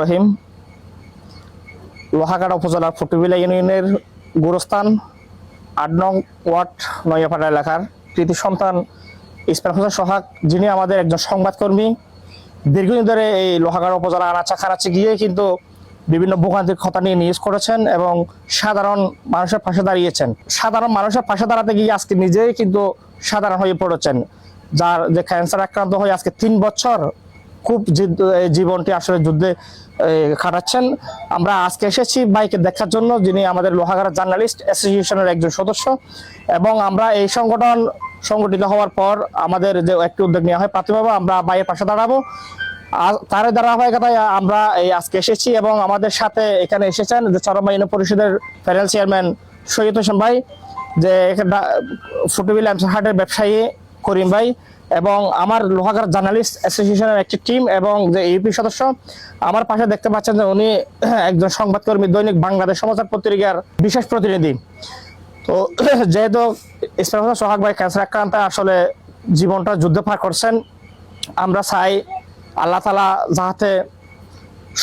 রহিম। ইউনিয়নের গুরস্থান, আট নং এলাকার সন্তান যিনি আমাদের একজন সংবাদকর্মী। দীর্ঘদিন ধরে এই লোহাগাড়া উপজেলা আনাচা খানাচে গিয়ে কিন্তু বিভিন্ন ভোগান্তির কথা নিয়ে নিউজ করেছেন এবং সাধারণ মানুষের পাশে দাঁড়িয়েছেন। সাধারণ মানুষের পাশে দাঁড়াতে গিয়ে আজকে নিজেই কিন্তু সাধারণ হয়ে পড়েছেন। যার যে ক্যান্সার আক্রান্ত হয়ে আজকে তিন বছর খুব জীবনটি আসলে যুদ্ধে খাটাচ্ছেন। আমরা আজকে এসেছি বাইকে দেখার জন্য, যিনি আমাদের লোহাগাড়া জার্নালিস্ট অ্যাসোসিয়েশনের একজন সদস্য। এবং আমরা এই সংগঠন সংগঠিত হওয়ার পর আমাদের যে একটি উদ্যোগ নেওয়া হয়, প্রাথমিকভাবে আমরা বাইয়ের পাশে দাঁড়াবো। তার ধারাবাহিকতায় আমরা এই আজকে এসেছি এবং আমাদের সাথে এখানে এসেছেন যে চরমা ইউনিয়ন পরিষদের ফেডারেল চেয়ারম্যান সৈয়দ হোসেন ভাই, যে ফুটবিল হাটের ব্যবসায়ী। করিম ভাই এবং আমার লোহাগার জার্নালিস্ট অ্যাসোসিয়েশনের একটি টিম এবং যে ইউপি সদস্য, আমার পাশে দেখতে পাচ্ছেন যে উনি একজন সংবাদকর্মী, দৈনিক বাংলাদেশ সমাচার পত্রিকার বিশেষ প্রতিনিধি। তো যেহেতু ইসলাম সোহাগ ভাই ক্যান্সার আক্রান্ত, আসলে জীবনটা যুদ্ধ পার করছেন। আমরা চাই আল্লাহ তালা যাহাতে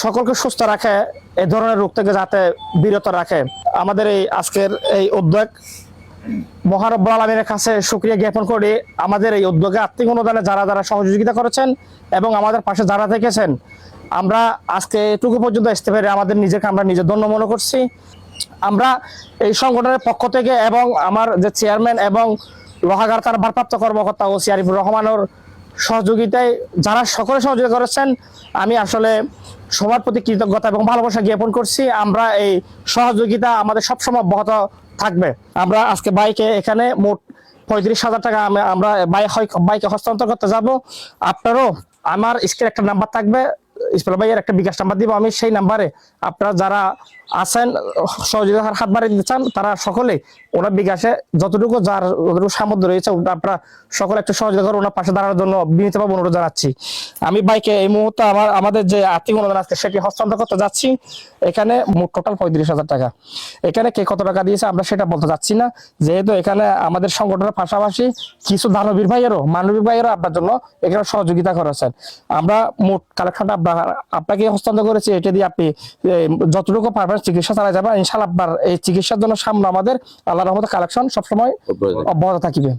সকলকে সুস্থ রাখে, এ ধরনের রোগ থেকে যাতে বিরত রাখে। আমাদের এই আজকের এই উদ্যোগ মহারব্বুল আলমের কাছে সুক্রিয়া জ্ঞাপন করে আমাদের এই উদ্যোগে আর্থিক অনুদানে যারা যারা সহযোগিতা করেছেন এবং আমাদের পাশে যারা থেকেছেন, আমরা আজকে এটুকু পর্যন্ত আসতে পেরে আমাদের নিজেকে আমরা নিজের ধন্য মনে করছি। আমরা এই সংগঠনের পক্ষ থেকে এবং আমার যে চেয়ারম্যান এবং লোহাগার তার ভারপ্রাপ্ত কর্মকর্তা ও সিয়ারিফুর রহমানের সহযোগিতায় যারা সকলে সহযোগিতা করেছেন, আমি আসলে সবার প্রতি কৃতজ্ঞতা এবং ভালোবাসা জ্ঞাপন করছি। আমরা এই সহযোগিতা আমাদের সবসময় অব্যাহত থাকবে। আমরা আজকে বাইকে এখানে মোট পঁয়ত্রিশ হাজার টাকা আমরা বাইক বাইকে হস্তান্তর করতে যাব। আপনারও আমার স্ক্রিনে একটা নাম্বার থাকবে। ইসমাল ভাইয়ের একটা বিকাশ নাম্বার দিব। আমি সেই নাম্বারে আপনারা যারা আছেন, সহযোগিতার হাত বাড়িয়ে দিতে চান, তারা সকলে ওনার বিকাশে যতটুকু যার যতটুকু সামর্থ্য রয়েছে আপনারা সকলে একটু সহযোগিতা করে ওনার পাশে দাঁড়ানোর জন্য বিনীতভাবে অনুরোধ জানাচ্ছি। আমি বাইকে এই মুহূর্তে আমার, আমাদের যে আর্থিক অনুদান আজকে সেটি হস্তান্তর করতে যাচ্ছি। এখানে মোট টোটাল পঁয়ত্রিশ হাজার টাকা। এখানে কে কত টাকা দিয়েছে আমরা সেটা বলতে যাচ্ছি না। যেহেতু এখানে আমাদের সংগঠনের পাশাপাশি কিছু দানবীর ভাইয়েরও মানবিক ভাইয়েরও আপনার জন্য এখানে সহযোগিতা করেছেন। আমরা মোট কালেকশনটা আপনার আপনাকে হস্তান্তর করেছে এটা দিয়ে আপনি যতটুকু পারবেন চিকিৎসা চালা যাবেন। ইনশাল্লাহ এই চিকিৎসার জন্য সামনে আমাদের আল্লাহ রহমত কালেকশন সবসময় অব্যাহত থাকিবে।